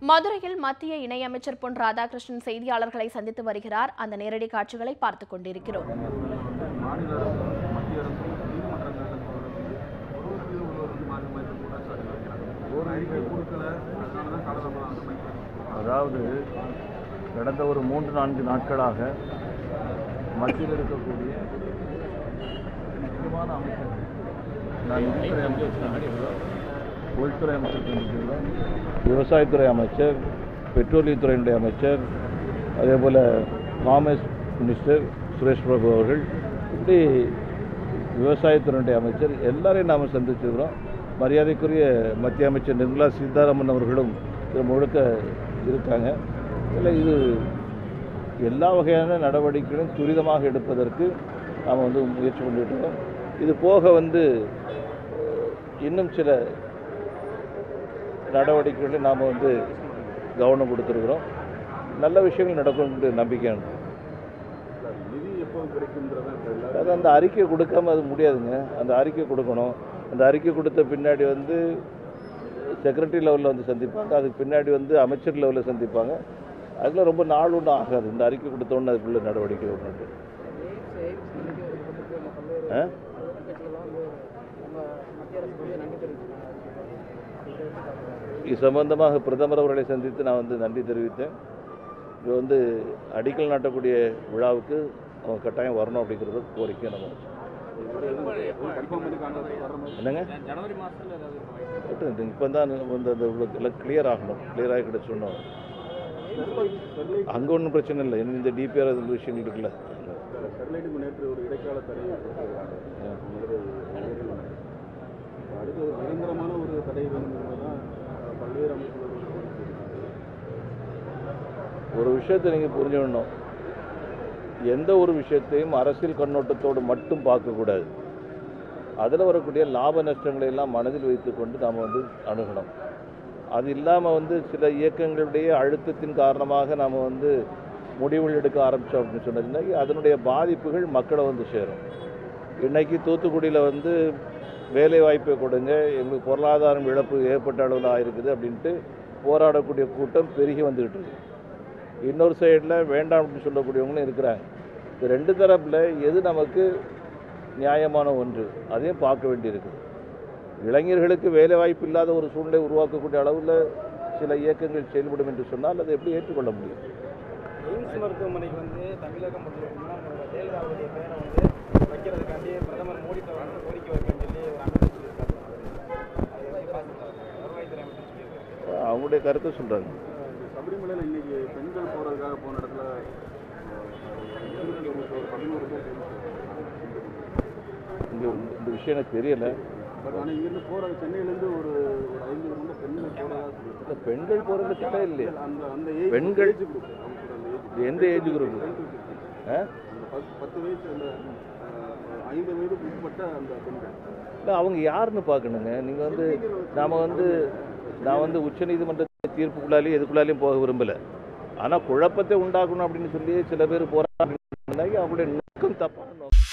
மதுரையில் மத்திய இணையமைச்சர் பொன் ராதாகிருஷ்ணன் செய்தியாளர்களை சந்தித்து வருகிறார். அந்த நேரடி காட்சிகளை பார்த்துக் கொண்டிருக்கிறோம். அதாவது கடந்த ஒரு மூன்று நான்கு நாட்களாக மத்தியில் இருக்கக்கூடிய முக்கியமான அமைச்சர்கள் நான் உள்துறை அமைச்சர் விவசாயத்துறை அமைச்சர் பெட்ரோலியத்துறையினுடைய அமைச்சர் அதே போல் காமர்ஸ் மினிஸ்டர் சுரேஷ் பிரபு அவர்கள் இப்படி விவசாயத்துறையினுடைய அமைச்சர் எல்லாரையும் நாம் சந்திச்சிருக்கிறோம். மரியாதைக்குரிய மத்திய அமைச்சர் நிர்மலா சீதாராமன் அவர்களும் இது முழுக்க இருக்காங்க. இல்லை இது எல்லா வகையான நடவடிக்கைகளும் துரிதமாக எடுப்பதற்கு நாம் வந்து முயற்சி பண்ணிட்டு இருக்கோம். இது போக வந்து இன்னும் சில நடவடிக்கைகளை நாம் வந்து கவனம் கொடுத்துருக்குறோம். நல்ல விஷயங்கள் நடக்கும் நம்பிக்கை அது அந்த அறிக்கை கொடுக்காம அது முடியாதுங்க. அந்த அறிக்கை கொடுக்கணும். அந்த அறிக்கை கொடுத்த பின்னாடி வந்து செக்ரட்டரி லெவலில் வந்து சந்திப்பாங்க. அதுக்கு பின்னாடி வந்து அமைச்சர் லெவலில் சந்திப்பாங்க. அதில் ரொம்ப நாள் ஒன்றும் ஆகாது. இந்த அறிக்கை கொடுத்தோன்னு அதுக்குள்ள நடவடிக்கை ஒன்று. ஆ? இது சம்பந்தமாக பிரதமர் அவர்களை சந்தித்து நான் வந்து நன்றி தெரிவித்தேன். இது வந்து அடிக்கல் நாட்டக்கூடிய விழாவுக்கு அவங்க கட்டாயம் வரணும் அப்படிங்கிறது கோரிக்கை நம்ம என்னங்க? இப்போ தான் வந்து அந்த எல்லாம் கிளியர் ஆகணும். கிளியர் ஆகி கிட்ட சொன்னோம். அங்கே ஒன்றும் பிரச்சனை இல்லை. இந்த டிபிஆர் அந்த விஷயங்கள் இருக்குல்ல. ஸ்டெர்லைட்டுக்கு நேற்று ஒரு இடைக்கால தடை அடுத்து ஒரு நிரந்தரமான ஒரு தடை வேணுங்கிறதான் பல்வேறு அமைப்புகள் ஒரு விஷயத்தை நீங்கள் புரிஞ்சுக்கணும். எந்த ஒரு விஷயத்தையும் அரசியல் கண்ணோட்டத்தோடு மட்டும் பார்க்கக்கூடாது அதில் வரக்கூடிய லாப நஷ்டங்களை எல்லாம் மனதில் வைத்துக்கொண்டு நாம் வந்து அணுகணும். அது இல்லாமல் வந்து சில இயக்கங்களுடைய அழுத்தத்தின் காரணமாக நாம் வந்து முடிவுகள் எடுக்க ஆரம்பித்தோம் அப்படின்னு சொன்னதுன்னா அதனுடைய பாதிப்புகள் மக்களை வந்து சேரும். இன்றைக்கி தூத்துக்குடியில் வந்து வேலை வாய்ப்பை கொடுங்க. எங்களுக்கு பொருளாதாரம் இழப்பு ஏற்பட்ட அளவில் ஆயிருக்குது அப்படின்ட்டு போராடக்கூடிய கூட்டம் பெருகி வந்துக்கிட்டு இருக்கு. இன்னொரு சைடில் வேண்டாம் அப்படின்னு சொல்லக்கூடியவங்களும் இருக்கிறாங்க. இது ரெண்டு தரப்பில் எது நமக்கு நியாயமான ஒன்று? அதையும் பார்க்க வேண்டியிருக்கு. இளைஞர்களுக்கு வேலை வாய்ப்பு இல்லாத ஒரு சூழ்நிலை உருவாக்கக்கூடிய அளவில் சில இயக்கங்கள் செயல்படும் என்று சொன்னால் அதை எப்படி ஏற்றுக்கொள்ள முடியும்? எய்ம்ஸ் மருத்துவமனைக்கு வந்து தமிழகம் முதல்வர் ஜெயலலிதாவுடைய பேரை வந்து வைக்கிறதுக்காண்டி பிரதமர் மோடி கோரிக்கை வைக்கன்னு சொல்லி ஒரு அமைச்சர் சொல்லியிருக்காரு அதை எப்படி பார்த்துருக்காரு வருவாய்த்துறை அமைச்சர் சொல்லியிருக்காரு அவங்களுடைய கருத்தை சொல்கிறாங்க சபரிமலையில் இன்னைக்கு பெண்கள் போகிறதுக்காக போன இடத்துல. இங்கே இந்த விஷயம் எனக்கு தெரியலை. பட் ஆனால் இங்கேருந்து போகிற சென்னையிலேருந்து ஒரு ஒரு பெண்கள் போகிறதா பெண்கள் போகிறது கிட்ட இல்லையா. அந்த அந்த ஏஜ் பெண்கள் எந்த ஏஜ் குரூப்? பத்து வயசு அந்த ஐந்து வயதுக்கு உட்பட்ட அந்த பெண்கள். இல்லை அவங்க யாருன்னு பார்க்கணுங்க. நீங்கள் வந்து நாம் வந்து நான் வந்து உச்சநீதிமன்ற தீர்ப்புக்குள்ளாலேயும் எதுக்குள்ளாலையும் போக விரும்பலை. ஆனால் குழப்பத்தை உண்டாக்கணும் அப்படின்னு சொல்லி சில பேர் போராட்டம் அவங்களுடைய நோக்கம் தப்பான நோக்கம்.